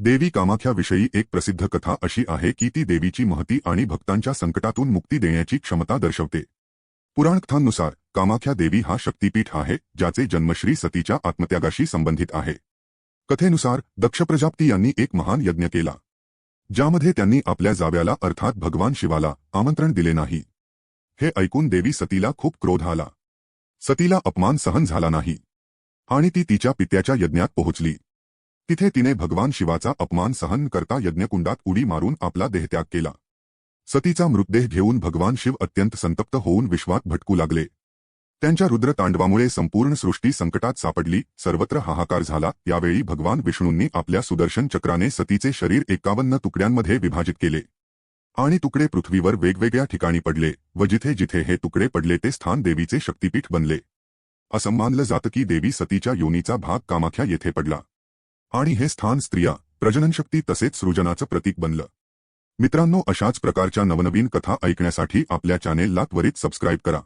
देवी कामाख्याविषयी एक प्रसिद्ध कथा अशी आहे की ती देवीची महती आणि भक्तांच्या संकटातून मुक्ती देण्याची क्षमता दर्शवते. पुराणकथांनुसार कामाख्या देवी हा शक्तीपीठ आहे ज्याचे जन्मश्री सतीच्या आत्मत्यागाशी संबंधित आहे. कथेनुसार दक्ष प्रजापती यांनी एक महान यज्ञ केला. ज्यामध्ये त्यांनी आपल्या जाव्याला अर्थात भगवान शिवाला आमंत्रण दिले नाही. हे ऐकून देवी सतीला खूप क्रोध आला. सतीला अपमान सहन झाला नाही. आणि ती तिच्या पित्याच्या यज्ञात पोहोचली. तिथे तिने भगवान शिवाचा अपमान सहन करता यज्ञकुंडात उडी मारून आपला देहत्याग केला. सतीचा मृतदेह घेऊन भगवान शिव अत्यंत संतप्त होऊन विश्वात भटकू लागले. त्यांच्या रुद्रतांडवामुळे संपूर्ण सृष्टी संकटात सापडली सर्वत्र हाहाकार झाला यावेळी भगवान विष्णूंनी आपल्या सुदर्शन चक्राने सतीचे शरीर एकावन्न तुकड्यांमध्ये विभाजित केले. आणि तुकडे पृथ्वीवर वेगवेगळ्या ठिकाणी पडले व जिथे जिथे हे तुकडे पडले ते स्थान देवीचे शक्तीपीठ बनले. असं मानलं जातं की देवी सतीच्या योनीचा भाग कामाख्या येथे पडला. आणि हे स्थान स्त्रिया प्रजननशक्ती तसेच सृजनाचं प्रतीक बनलं. मित्रांनो अशाच प्रकारच्या नवनवीन कथा ऐकण्यासाठी आपल्या चॅनेलला त्वरित सबस्क्राईब करा.